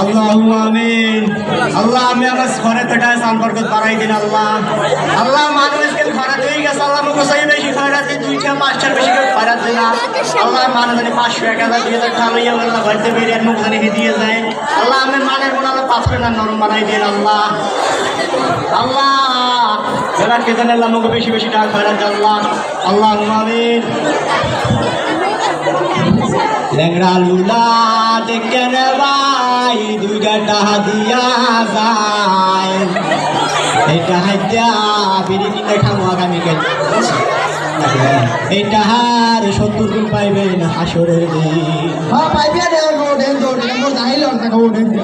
আল্লাহ আমি আল্লাহ, আমি আমার ঘরে থেকে সম্পর্ক বাড়াই দিন, আল্লাহ। আল্লাহ, মানুষকে ঘরে ঠিক আছে আল্লাহ মুখোশাই বেশি খয়রাতে দুইটা পাঁচটার বেশি করে খয়রাত দিলা আল্লাহ মানুষ জানি পাঁচশো, এক হাজার, দুই হাজার খাওয়াই আল্লাহ ঘরতে বেরিয়ে মুখ জানি দিয়ে যায়। আল্লাহ, আমি মানের মনে আল্লাহ পাঁচশো নরম বানাই দিন, আল্লাহ। আল্লাহ যারা কেতন আল্লাহ মুখ বেশি বেশি টাকা খয়রাত আল্লাহ। আল্লাহ আমিন। লুলা ভাই দুইটা টাহা দিয়া যায়। এটা হাইতা বিড়ি কিনে খাব আগামীকাল। এই টাহার সত্তর হাসরের দিন। হ্যাঁ পাইবে না।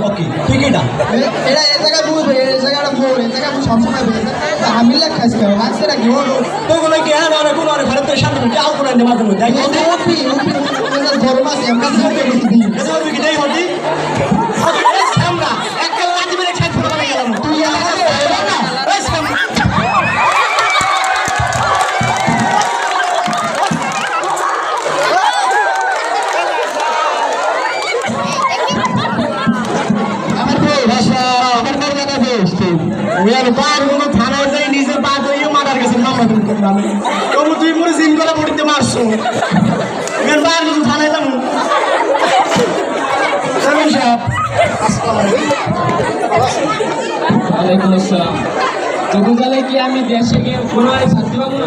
ওকে ঠিক এটা বুঝবে জায়গাটা এই জায়গা সবসময় আমি লেখাস কেন? না কি তোগুলো কি হ্যাঁ অনেক কোনো অনেক ভারতের সামনে যাও করে নেওয়ার জন্য ওপি ধর্ম আছে আমরা কি দেই হদি আমরা একটা লাঠি মেরে খেত করে তবু তুই মরে জিম করে পড়তে মারছো এর বার কোনো থানায় যাব। ওয়ালাইকুম আসসালাম। তবু তাহলে কি আমি দেশে গিয়ে কোনো আর শান্তি পাবো না?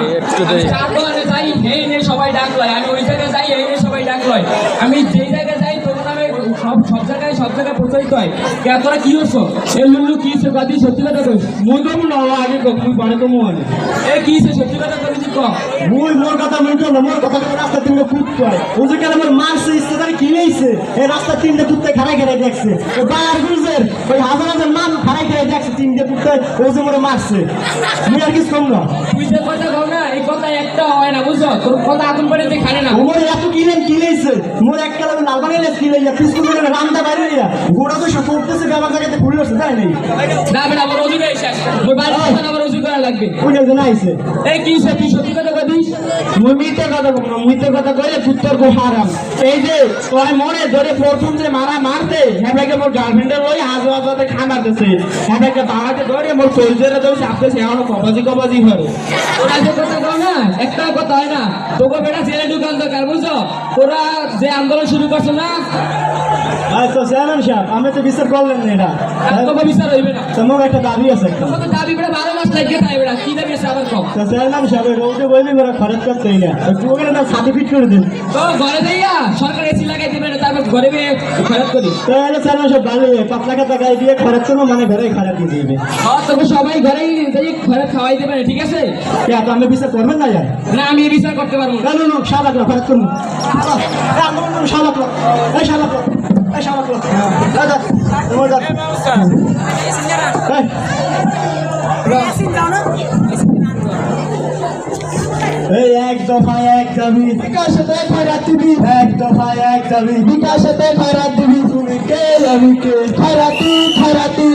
যাই এই নিয়ে সবাই ডাক লয়। আমি ওই জায়গায় যাই এই নিয়ে সবাই ডাক লয়। আমি যেই জায়গায় যাই সব সব জায়গায় সব জায়গায় প্রচারিত হয়। কে তোরা কি হচ্ছো এ লুল্লু কি হচ্ছে কাদি সত্যি কথা কইস। মুই তো না আগে কম মুই পারে কম মানে এ কি সে সত্যি কথা কইছি ক? মুই মোর কথা মুই তো মোর কথা রাস্তা তিনটে কুত্তে ও যে কেন মোর মারছে ইচ্ছে তারে কি লইছে এই রাস্তা তিনটে কুত্তে খাড়াই খাড়াই দেখছে। ও বার গুজের ওই হাজার হাজার মান তিনটে কুত্তে ও যে মোরে মারছে। মুই আর কিছু কম না। তুই যে কথা কও না এই কথা একটা হয় না বুঝছ? তোর কথা আগুন পারে তুই খানে না। মোরে এত কিলেন কি লইছে? মোর এক কালো লাল বানাইলে কি লইয়া? পিছু করে রামদা বাইরে লইয়া। গোড়া তো সব করতেছে ব্যাপার জায়গাতে ঘুরে হচ্ছে তাই নেই না বেটা আমার নেই শেষ মোর বাড়ি আমার অজু করা লাগবে। কোন একজন আইছে? এই কি হচ্ছে তুই সত্যি কথা কইস মুই মিথ্যে কথা বলব মিথ্যে কথা কইলে পুত্তর গো হারাম। এই যে তোর মনে ধরে প্রথম যে মারা মারতে মোর গার্লফ্রেন্ডের লই হাজু হাজাতে খানা দিছে বাবাকে ধরে মোর শরীরে দেও চাপতে সে আমার কবাজি কবাজি করে। তোরা যে কথা কও না একটা কথা হয় না তোকে বেটা ছেলে ঢুকান দরকার বুঝছ? তোরা যে আন্দোলন শুরু করছ না? আচ্ছা চেয়ারম্যান সাহেব আমি তো বিচার করলেন না এটা। আর তোকে বিচার হইবে না। তোমার একটা দাবি আছে দাবি বেটা রোদে ওরা খরচ করতেই না ওখানে সার্টিফিকেট করে দিন। ঘরে সরকার এসি লাগাই দিবে তারপর ঘরে খরচ তাহলে ভালো দিয়ে খরচ করব মানে ঘরে খারাপ দিয়ে দিবে। আর তোকে সবাই ঘরেই যাই খাওয়াই দেবে ঠিক আছে? আপনি আমি বিচার করবেন না আমি এই বিচার করতে পারব না। না এই এই এই এক দফায় এক দাবি বিকাশতে খয়রাত দিবি এক দফায় এক দাবি বিকাশতে খয়রাত দিবি তুমি কে আমি কে? খয়রাতি খয়রাতি